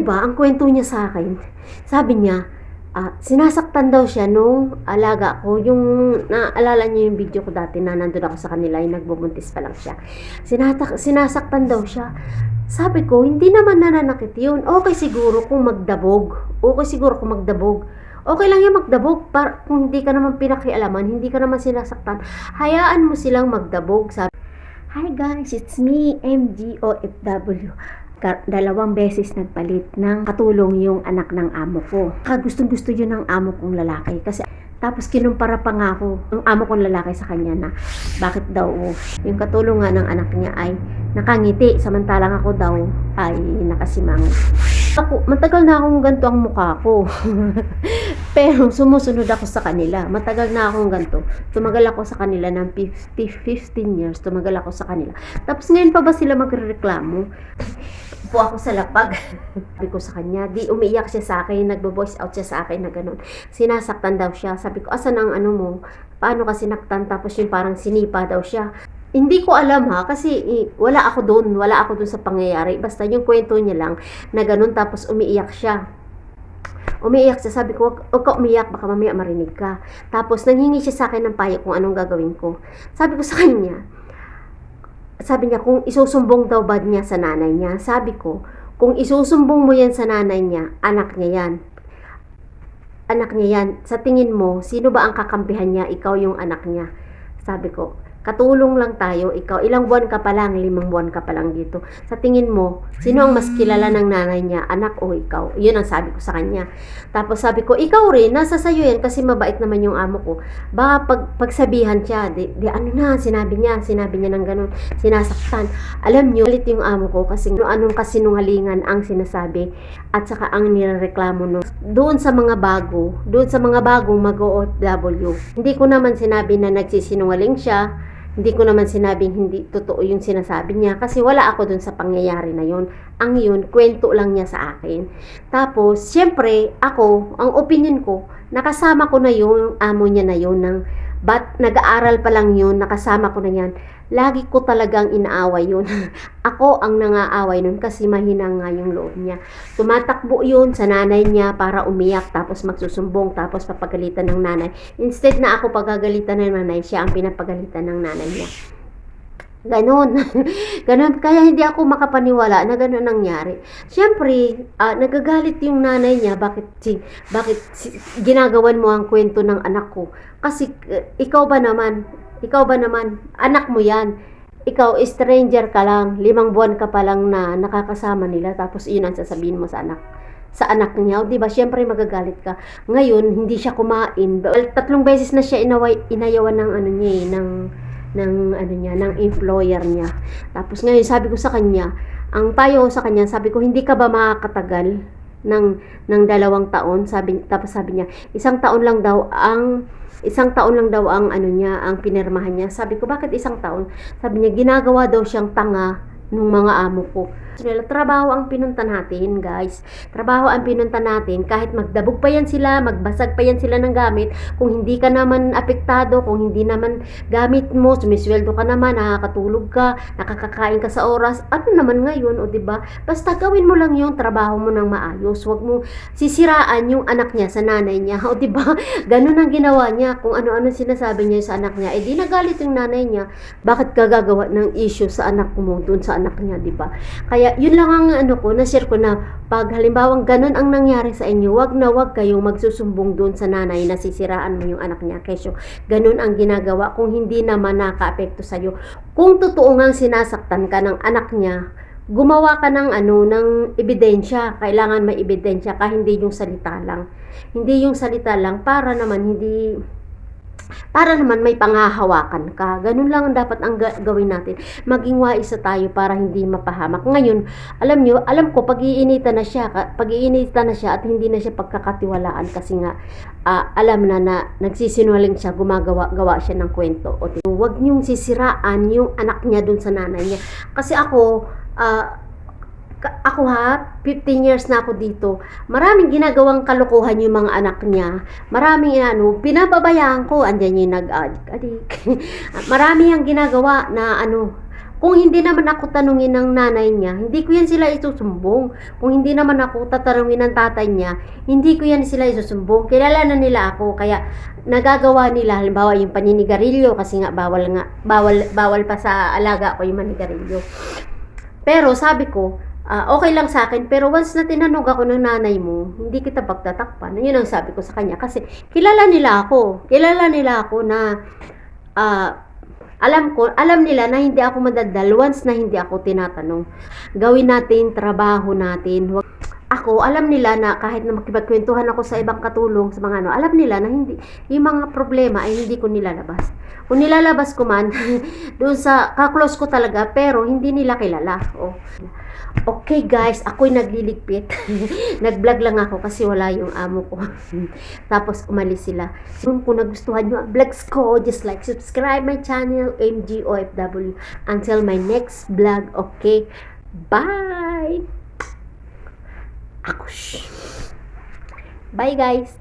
niyo ba, ang kwento niya sa akin, sabi niya, ah, sinasaktan daw siya nung alaga ko. Yung, naalala niyo yung video ko dati na nandun ako sa kanila, yung nagbubuntis pa lang siya. Sinatak, sinasaktan daw siya. Sabi ko, hindi naman nananakit yun. Okay siguro kung magdabog. Okay siguro kung magdabog. Okay lang yung magdabog. Para, kung hindi ka naman pinakialaman, hindi ka naman sinasaktan, hayaan mo silang magdabog. Sabi, Hi guys, it's me, MGOFW. Dalawang beses nagpalit ng katulong yung anak ng amo ko. Kagustong gusto yun ng amo kong lalaki. Kasi tapos kinumpara pa nga ako yung amo kong lalaki sa kanya na bakit daw yung katulong nga ng anak niya ay nakangiti samantalang ako daw ay nakasimang. Ako, matagal na akong ganito ang mukha ko. Pero sumusunod ako sa kanila. Matagal na akong ganito. Tumagal ako sa kanila ng 50, 15 years. Tumagal ako sa kanila. Tapos ngayon pa ba sila magrereklamo? Po ako sa lapag. Sabi ko sa kanya, di umiiyak siya sa akin, nagbo-voice out siya sa akin na ganun. Sinasaktan daw siya. Sabi ko, asan ang ano mo? Paano ka sinaktan? Tapos yung parang sinipa daw siya. Hindi ko alam ha, kasi eh, wala ako doon, wala ako doon sa pangyayari. Basta yung kwento niya lang na ganun tapos umiiyak siya. Umiiyak siya, sabi ko, wag, wag ka umiyak, baka mamaya marinig ka. Tapos nanghingi siya sa akin ng payo kung anong gagawin ko. Sabi ko sa kanya, sabi niya kung isusumbong daw ba niya sa nanay niya. Sabi ko, kung isusumbong mo yan sa nanay niya, anak niya yan. Anak niya yan. Sa tingin mo, sino ba ang kakampihan niya? Ikaw yung anak niya. Sabi ko, katulong lang tayo. Ikaw, ilang buwan ka pa lang, limang buwan ka pa lang dito. Sa tingin mo, sino ang mas kilala ng nanay niya? Anak o ikaw? Yun ang sabi ko sa kanya. Tapos sabi ko, ikaw rin, nasa sayo yan kasi mabait naman yung amo ko. Baka pag, pagsabihan siya, di, di ano na, sinabi niya, sinabi niya ng ganun, sinasaktan. Alam niyo, galit yung amo ko kasi no, anong kasinungalingan ang sinasabi at saka ang nirereklamo no. Doon sa mga bago, doon sa mga bagong mag-OFW, hindi ko naman sinabi na nagsisinungaling siya, hindi ko naman sinabing hindi totoo yung sinasabi niya kasi wala ako dun sa pangyayari na yun. Ang yun, kwento lang niya sa akin. Tapos, syempre, ako, ang opinion ko, nakasama ko na yung amo niya na yun ng But nag-aaral pa lang yun, nakasama ko na yan. Lagi ko talagang inaaway yun. Ako ang nangaaway nun kasi mahina nga yung loob niya. Tumatakbo yun sa nanay niya para umiyak tapos magsusumbong tapos papagalitan ng nanay. Instead na ako pagagalitan ng nanay, siya ang pinapagalitan ng nanay niya. Ganon. ganon. Kaya hindi ako makapaniwala na ganon nangyari. Siyempre, ah, nagagalit yung nanay niya. Bakit, si, bakit si, ginagawan mo ang kwento ng anak ko? Kasi eh, ikaw ba naman, ikaw ba naman, anak mo yan. Ikaw, stranger ka lang, limang buwan ka pa lang na nakakasama nila, tapos yun ang sasabihin mo sa anak sa anak niya, 'di ba? Syempre magagalit ka. Ngayon, hindi siya kumain. Well, tatlong beses na siya inaway, inayawan ng ano niya, eh, ng ng ano niya, ng employer niya. Tapos ngayon sabi ko sa kanya, ang payo ko sa kanya, sabi ko hindi ka ba makakatagal ng ng dalawang taon? Sabi tapos sabi niya, isang taon lang daw ang isang taon lang daw ang ano niya, ang pinirmahan niya. Sabi ko, bakit isang taon? Sabi niya, ginagawa daw siyang tanga nung mga amo ko. Nila, trabaho ang pinunta natin, guys. Trabaho ang pinunta natin. Kahit magdabog pa yan sila, magbasag pa yan sila ng gamit, kung hindi ka naman apektado, kung hindi naman gamit mo, sumisweldo ka naman, nakakatulog ka, nakakakain ka sa oras, ano naman ngayon, o ba? Basta gawin mo lang yung trabaho mo ng maayos. Huwag mo sisiraan yung anak niya sa nanay niya, o ba? Ganun ang ginawa niya. Kung ano-ano sinasabi niya sa anak niya, eh di nagalit yung nanay niya. Bakit ka gagawa ng issue sa anak mo, dun sa anak niya, di ba? Kaya yun lang ang ano ko, na-share ko na pag halimbawang ganun ang nangyari sa inyo, wag na wag kayong magsusumbong doon sa nanay na sisiraan mo yung anak niya. Kesyo, ganun ang ginagawa kung hindi naman naka-apekto sa'yo. Kung totoo nga sinasaktan ka ng anak niya, gumawa ka ng ano ng ebidensya kailangan may ebidensya ka hindi yung salita lang hindi yung salita lang para naman hindi para naman may panghahawakan ka. Ganun lang ang dapat ang ga- gawin natin. Maging wais tayo para hindi mapahamak. Ngayon, alam nyo, alam ko, pag-iinitan na siya, pag-iinitan na siya at hindi na siya pagkakatiwalaan kasi nga, ah, alam na na nagsisinungaling siya, gumagawa gawa siya ng kwento. O, huwag niyong sisiraan yung anak niya dun sa nanay niya. Kasi ako, ka- ako ha, 15 years na ako dito. Maraming ginagawang kalokohan yung mga anak niya. Maraming ano, pinababayaan ko. Andyan yung nag-adik. Marami ang ginagawa na ano, Kung hindi naman ako tanungin ng nanay niya, hindi ko yan sila isusumbong. Kung hindi naman ako tatanungin ng tatay niya, hindi ko yan sila isusumbong. Kilala na nila ako, kaya nagagawa nila, halimbawa yung paninigarilyo, kasi nga bawal nga, bawal, bawal pa sa alaga ko yung manigarilyo. Pero sabi ko, ah, okay lang sa akin, pero once na tinanong ako ng nanay mo, hindi kita pagtatakpan. Yun ang sabi ko sa kanya. Kasi kilala nila ako. Kilala nila ako na ah, alam ko, alam nila na hindi ako madadal once na hindi ako tinatanong. Gawin natin, trabaho natin. Wag, ako, alam nila na kahit na makipagkwentuhan ako sa ibang katulong, sa mga ano, alam nila na hindi, yung mga problema ay hindi ko nilalabas. Kung nilalabas ko man, doon sa kaklose ko talaga, pero hindi nila kilala. Oh. Okay guys, ako'y nagliligpit. Nag-vlog lang ako kasi wala yung amo ko. Tapos umalis sila. Kung kung nagustuhan nyo ang vlogs ko, just like, subscribe my channel, MGOFW. Until my next vlog, okay? Bye! Ako, shh. Bye guys!